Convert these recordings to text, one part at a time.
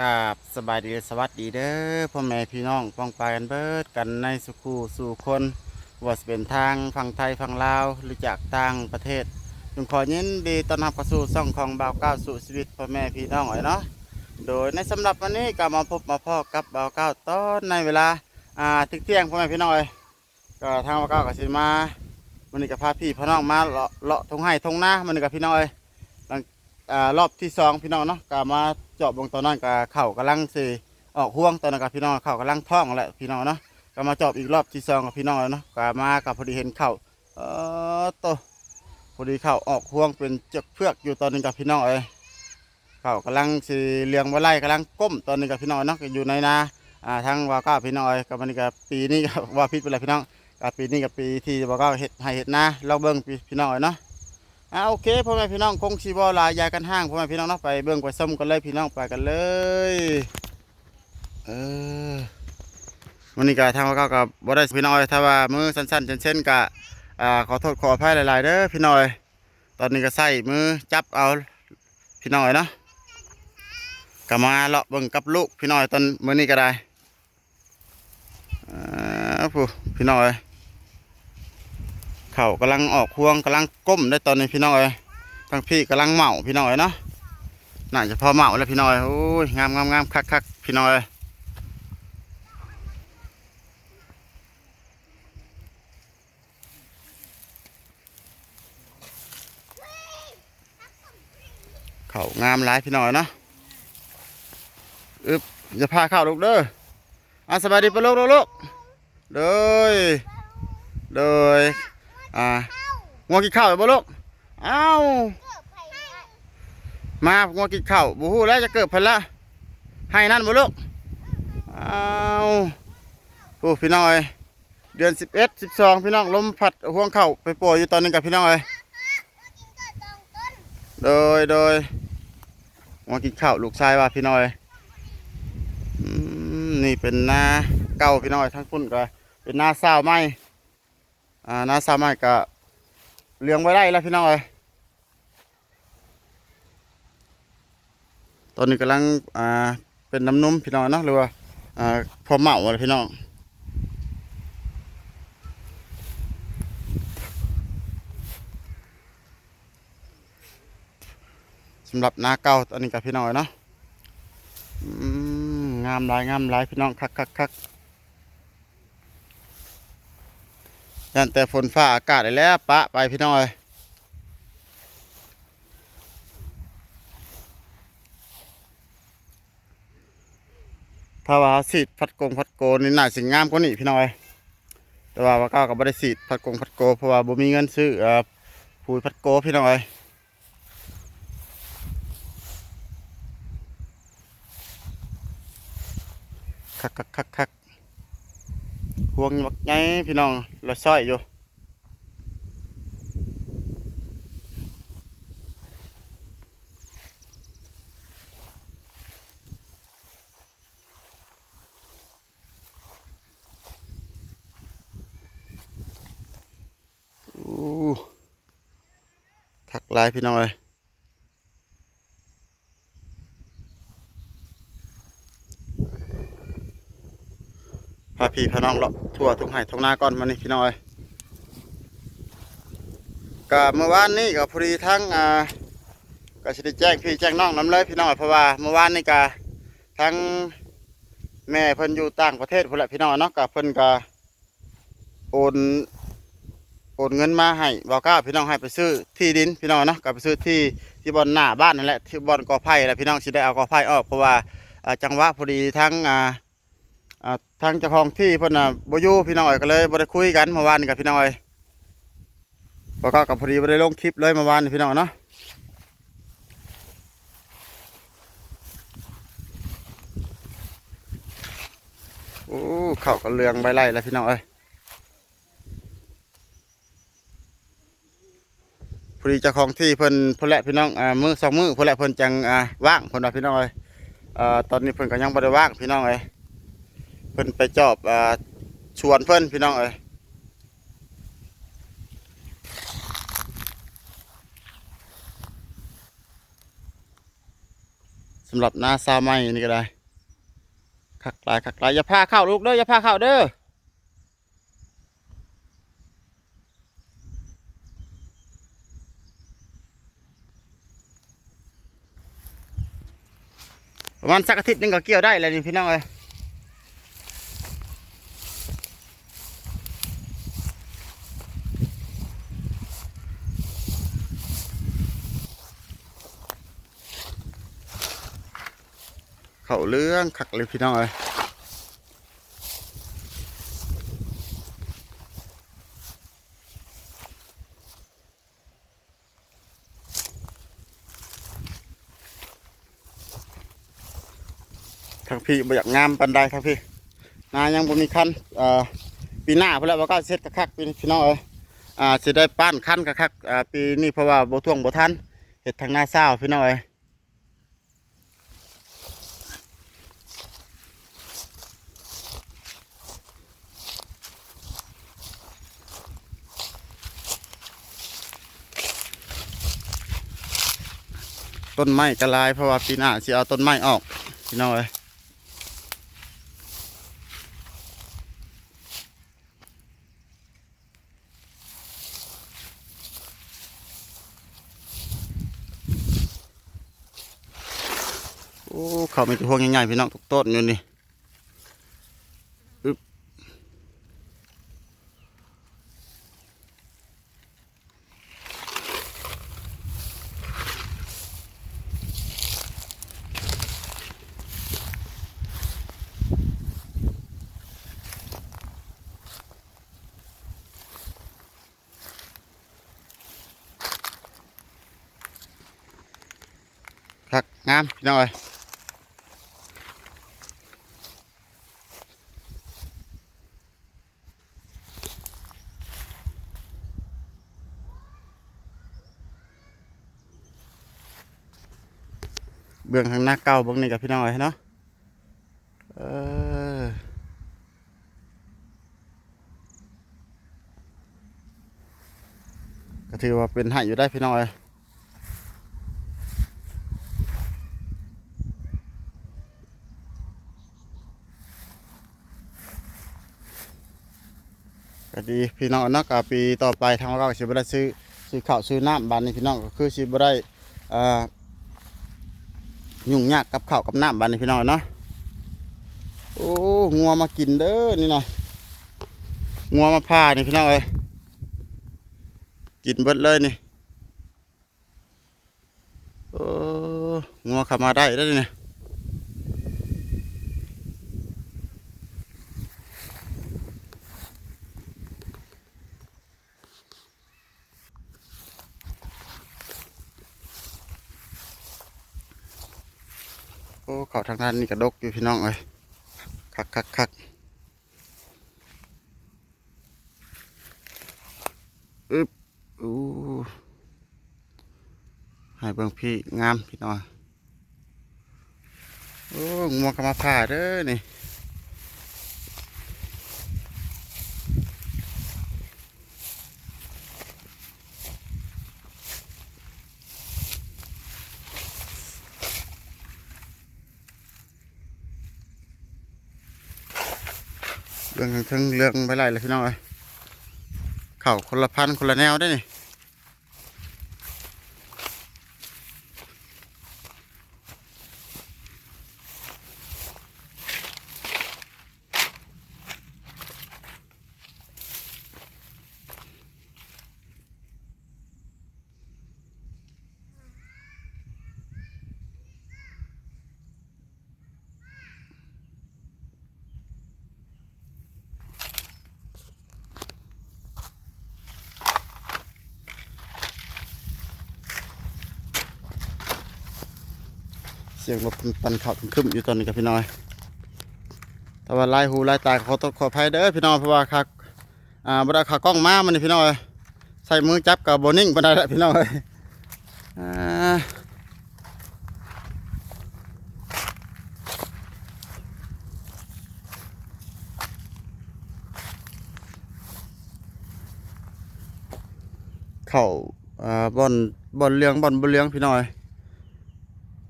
กาบสบายดีสวัสดีเด้อพ่อแม่พี่น้องป้องปายกันเบิดกันในสุขูสู่คนว่าสเป็นทางฝั่งไทยฝั่งลาวหรือจากต่างประเทศจึงขอยินดีต้อนรับเข้าสู่ช่องของบ่าวก้าวสู่ชีวิตพ่อแม่พี่น้องไอ้เนาะโดยในสำหรับวันนี้ก็มาพบมาพ่อกับบ่าวก้าวตอนในเวลาอ่าทึกเที่ยงพ่อแม่พี่น้องเอ้ยก็ทางบ่าวก้าวก็สิมาวันนี้ก็พาพี่พี่น้องมาเลาะเลาะทงไห้ทงหน้ามันนี้กับพี่น้องเอ้ยอ่ารอบที่สองพี่น้องเนาะก็มา เจาะบงตอนนั้นก็เข่ากำลังสิออกห่วงตอนนั้นกับพี่น้องเข่ากำลังท้องแหละพี่น้องเนาะก็มาเจาะอีกรอบที่สองกับพี่น้องเนาะก็มากับพอดีเห็นเข่าเออโตพอดีเข่าออกห่วงเป็นเจือกเพือกอยู่ตอนนี้กับพี่น้องเอ้ยเข่ากำลังสิเลี้ยงไว้ไล่กำลังก้มตอนนี้กับพี่น้องเนาะอยู่ในนาอ่าทางวาก้าพี่น้องเอ้ยกับมันนี้กับปีนี้ก็ว่าพิษไปเลยพี่น้องกับปีนี้กับปีที่วาก้าเห็ดให้เห็ดนาเราเบิ่งพี่น้องเอ้เนาะ อ่าโอเคพ่อแม่พี่น้องคงชีบอลายายกันห้างพ่อแม่พี่น้องเนาะไปเบิ่งไปส้มกันเลยพี่น้องไปกันเลยเออวันนี้ก็ทางว่าเขากับบ่ได้พี่น้อยถ้าว่ามือสั้นๆเช่นๆก็อ่าขอโทษขออภัยหลายๆเด้อพี่น้อย ตอนนี้ก็ใส่มือจับเอาพี่น้อยเนาะก็มาเลาะเบิ่งกับลูกพี่น้อยตอนมื้อนี้ก็ได้อ่าผู้พี่น้อย เขากำลังออกพวงกำลังก้มได้ตอนนี้พี่น้องเอ้ยทั้งพี่กำลังเหมาพี่น้องเอ้ยเนาะน่าจะพอเหมาแล้วพี่น้องเอ้ยโอ้ยงามงามงามคักคักพี่น้องเอ้ยเขางามหลายพี่น้องเอ้ยเนาะอึบจะพาเข้าลูกเด้ออะสบายดีปะลูกลูกเด้อเด้อ อ่างัวกินข้าวอยู่บ่ลูกเอ้ามางัวกินข้าวบูฮู้แล้วจะเกิดพันละให้นั่นบ่ลูกเอ้าโอ้พี่น้องเอ้ยเดือนสิบเอ็ดสิบสองพี่น้องลมพัดห่วงเข่าไปป่วยอยู่ตอนนึงกับพี่น้องเอ้ยโดยโดยงัวกินข้าวลูกชายว่าพี่น้องเอ้ยนี่เป็นหน้าเก่าพี่น้องเอ้ยทั้งพุ่นก็เป็นหน้าสาวไม้ อ่าน้าสามารถก็เลี้ยงไว้ได้แล้วพี่น้องเอ้ยตอนนี้กำลังอ่าเป็นน้ำนุ่มพี่น้องเนาะหรือว่าอ่าพอเหมาเลยพี่น้องสำหรับนาเก่าตอนนี้กับพี่น้องเนาะงามหลายงามหลายพี่น้องคักคักคัก ยันแต่ฝนฟ้าอากาศได้แล้วปะไปพี่น้อยถ้าว่าสีดพัดกงพัดโกนี่น่าสิงามกว่านี้พี่น้อย แต่ว่าว่าก้าก็บ่ได้สีดพัดกงพัดโกเพราะว่าบ่มีเงินซื้อเอ่อปุ๋ยพัดโกพี่น้อยคักคักคักคัก ห่วงบักไงพี่น้องเราซอยอยู่อู้ทักลายพี่น้องเลย พี่พาน้องเลาะทั่วทุกไห่ทุกนาก่อนมานี่พี่น้อยก็เมื่อวานนี้ก็พอดีทั้งอ่าก็สิได้แจ้งพี่แจ้งน้องน้ำเลยพี่น้องเอ้ยเพราะว่าเมื่อวานนี้ก็ทั้งแม่เพิ่นอยู่ต่างประเทศพุ่นแหละพี่น้องเนาะก็เพิ่นก็โอนโอนเงินมาให้บอกก้าพี่น้องให้ไปซื้อที่ดินพี่น้องเนาะก็ไปซื้อที่ที่บอนหน้าบ้านนั่นแหละที่บอนกอไผ่แหละพี่น้องสิได้เอากอไผ่ออกเพราะว่าจังหวะพอดีทั้งอ่า อ่าทางเจ้าของที่เพิ่นน่ะบ่อยู่พี่น้องอ้ยก็เลยบ่ได้คุยกันเมื่อวานกับพี่น้องเอ้ยเพราะก็กับพอดีบ่ได้ลงคลิปเลยเมื่อวานพี่น้องเนาะโอ้เข้าวก็เรืองใบไล่แล้วพี่น้องเอ้ยพอดีเจ้าของที่เพิ่นเพิ่นแหละพี่น้องอ่ามือสองมือเพิ่นแหละเพิ่นจังอ่าว่างเพิ่นว่าพี่น้องเอ้ยอ่าตอนนี้เพิ่นก็ยังบ่ได้ว่างพี่น้องเอ้ย เพิ่นไปจอบอ่าชวนเพิ่นพี่น้องเอ้ยสำหรับหน้าซาไม้นี่ก็ได้คักลายคักลายอย่าพาเข้าลูกเด้ออย่าพาเข้าเด้อประมาณสักอาทิตย์นึงก็เกี่ยวได้แล้วนี่พี่น้องเอ้ย เขาเรื่องคักเลยพี่น้องเอ้ยทางพี่บอยากงามปันใดทางพี่นายังบ่มีคันอ่อปีหน้าเพิ่นแล้วว่าก็เสร็จกะคักปีพี่น้องเอ้ยอ่าสิได้ปั้นคันกระคักอ่าปีนี้เพราะว่าบ่ท่วงบ่ทันเฮ็ดทางหน้าเศร้าพี่น้องเอ้ย ต้นไม้กระลายเพราะว่าปีหน้าสิเอาต้นไม้ออกพี่น้องเอ้ยโอ้เขาไม่จะพวงง่ายๆพี่น้องทุกต้นอยู่นี่ งามพี่น้องเอ้ยเบื้องทางหน้าเก่าเบื้องนี้กับพี่น้องเอ้ยเนาะเออก็ถือว่าเป็นให้อยู่ได้พี่น้องเอ้ย ก็ดีพี่น้องนาะกับปีต่อไปทางเราก็สิบได้ซื้อซื้อข้าวซื้อน้ำบ้านนี้พี่น้องก็คือสิบได้ยุ่งยากกับข้าวกับน้ำบ้านนี้พี่น้องเนาะโอ้งัวมากินเด้อนี่นะงัวมาพานี่พี่น้องเอ้ยกินเบิดเลยนี่โอ้งัวข้ามาได้ได้อนี่าทางด้านนี้กระดกอยู่พี่น้องเอ้ยคักคักคักอึบอู้ให้เบิ่งพี่งามพี่น้องโอ้งัวกำมาผ่าเด้อนี่ รื่องทั้งเรื่องไปไล่เลยพี่น้องเอ้ยเข่าคนละพันคนละแนวได้นี่ สียงรถปันเข่าเป็นอยู่ตอนนี้กับพี่น้อย แต่ว่าลายหูลายตาขอตขออภัยเด้อพี่น้องเพราะว่าคักอ่าบไดขากล้องมามันนี่พี่น้อยใส่มือจับกับโบนิ่งบันไดแล้วพี่น้อยอ่าเข่าอ่าบอลบอลเลี้ยงบอลบอลเลี้ยงพี่น้อย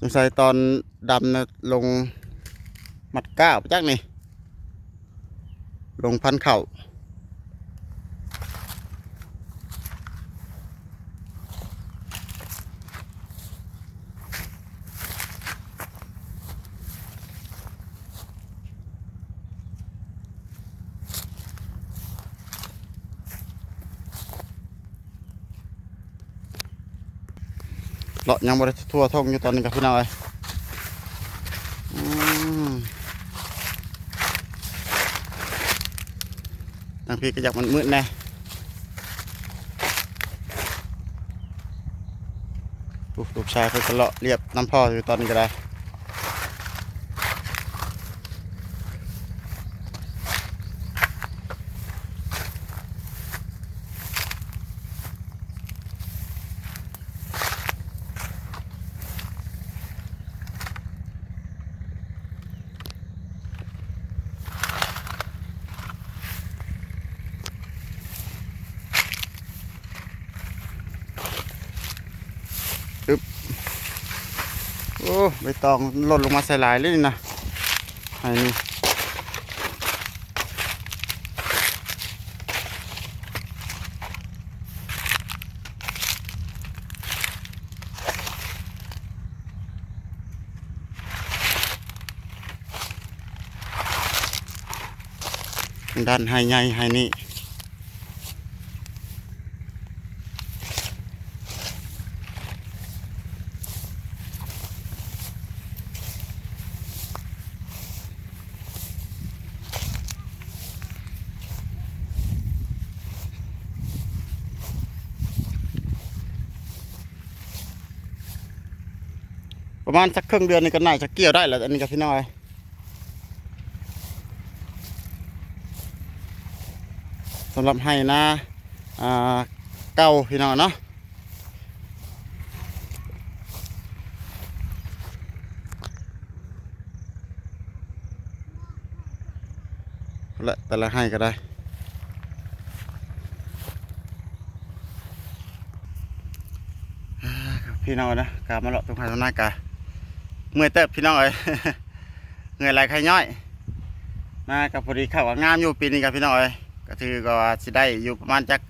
สงสัยตอนดำนะลงหมัดก้าวไปจักนี่ ลงพันเข่า เลาะยังบริทั่วท่องอยู่ตอนนี้กับพี่น้องเลยทางพี่ก็อยากมันมืดแน่ลูกลูกชายเพิ่นก็เลาะเรียบน้ำพ่ออยู่ตอนนี้ก็ได้ อ้ใบตองหล่นลงมาใส่หลายเลยนี่นะไอ้นี่ด้านไฮใหญ่ไฮนี่ ประมาณสักครึ่งเดือนนี่ก็น่าจะเกี่ยวได้แล้วอันนี้กับพี่น้อยสำหรับให้นะอ่าเก้าพี่น้องเนาะและแต่ละให้ก็ได้พี่น้องนะกลับมาเลาะตรงไหนตรงหน้ากา เมื่อยเติบพี่น้องเอ้ยเหนื่อยไหลใครย่อย มากับพอดีเข้าว่างามอยู่ปีนี้กับพี่น้องเอ้ยก็ถือก็สิได้อยู่ประมาณจัก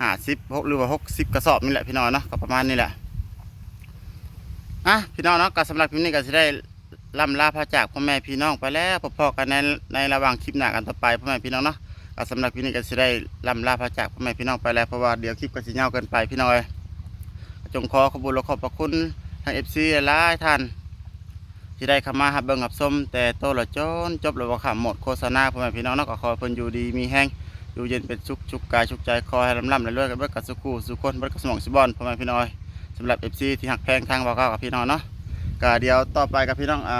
ห้าสิบหกหรือว่าหกสิบกระสอบนี่แหละพี่น้องเนาะก็ประมาณนี้แหละอะพี่น้องเนาะก็สำหรับคลิปนี้ก็สิได้ล่ำลาพระจากพ่อแม่พี่น้องไปแล้วพอๆกันในในระหว่างคลิปหน้ากันต่อไปพ่อแม่พี่น้องเนาะก็สำหรับคลิปนี้ก็สิได้ล่ำลาพระจากพ่อแม่พี่น้องไปแล้วเพราะว่าเดี๋ยวคลิปก็สิยาวเกินไปพี่น้องเอ้ยจงขอขอบคุญและขอบพระคุณทางเอฟซีหลายท่าน ที่ได้เข้ามาหับเบิ่งหับส้มแต่โตละจนจบแล้วบ่ขำหมดโฆษณาพ่อแม่พี่น้องเนาะก็ขอเพิ่นอยู่ดีมีแห้งอยู่เย็นเป็นสุขชุกกายชุกใจคอให้ลำล่ำเรื่อยๆกันเบิดกับสุขูสุขคนเบิดกับสมองสิบอลพ่อแม่พี่น้องสำหรับ FC ที่หักแพงทางบ่าวก้ากับพี่น้องเนาะก็เดี๋ยวต่อไปกับพี่น้องอ่า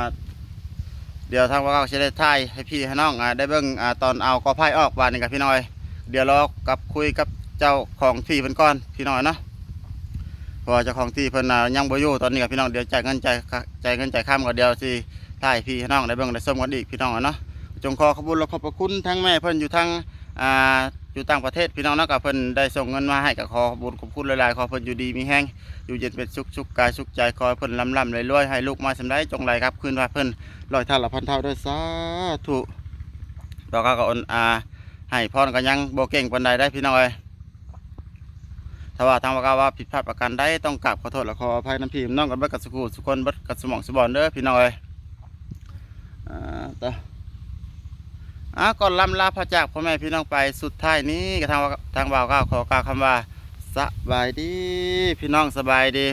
เดี๋ยวทางบ่าวก้าจะได้ถ่ายให้พี่ให้น้องอ่าได้เบิ่งอ่าตอนเอากอไผ่ออกบานนี้กับพี่น้อย เดี๋ยวรอกับคุยกับเจ้าของที่เพิ่นก่อนพี่น้อยเนาะ พราะว่าเจ้าของที่เพิ่นน่ะยังบ่อยู่ตอนนี้กับพี่น้องเดี๋ยวจ่ายเงินจ่ายจ่ายเงินจ่ายค่าก็เดียวสิถ่ายพี่น้องได้เบิ่งได้ส้มกันอีกพี่น้องเนาะจงขอขอบคุณและขอบพระคุณทั้งแม่เพิ่นอยู่ทางอ่าอยู่ต่างประเทศพี่น้องเนาะกับเพิ่นได้ส่งเงินมาให้ก็ขอขอบคุณขอบคุณหลายๆขอเพิ่นอยู่ดีมีแห้งอยู่เย็นเป็นสุขสุขกายสุขใจขอเพิ่นร่ำๆรวยๆให้ลูกมาสำได้จงไหลครับคืนว่าเพิ่นร้อยเท่าละพันเท่าด้วยสาธุแล้วก็ก็อนอาให้พรก็ยังบ่เก่งปานใดได้พี่น้องเอ้ย ถ้าว่าทางว่ากาว่าผิดพลาดประการใดต้องกราบขอโทษและขออภัยน้ำพี่น้องกันเบิดกับสุขุสุคนเบิดกับสมองสบอนเด้อพี่น้องเอ้ยอ่าต่ออ่าก่อนลำลาพระจากพ่อแม่พี่น้องไปสุดท้ายนี้กทางทางบ่าวก้าวขอกล่าวคำว่าสบายดี พี่น้องสบายดี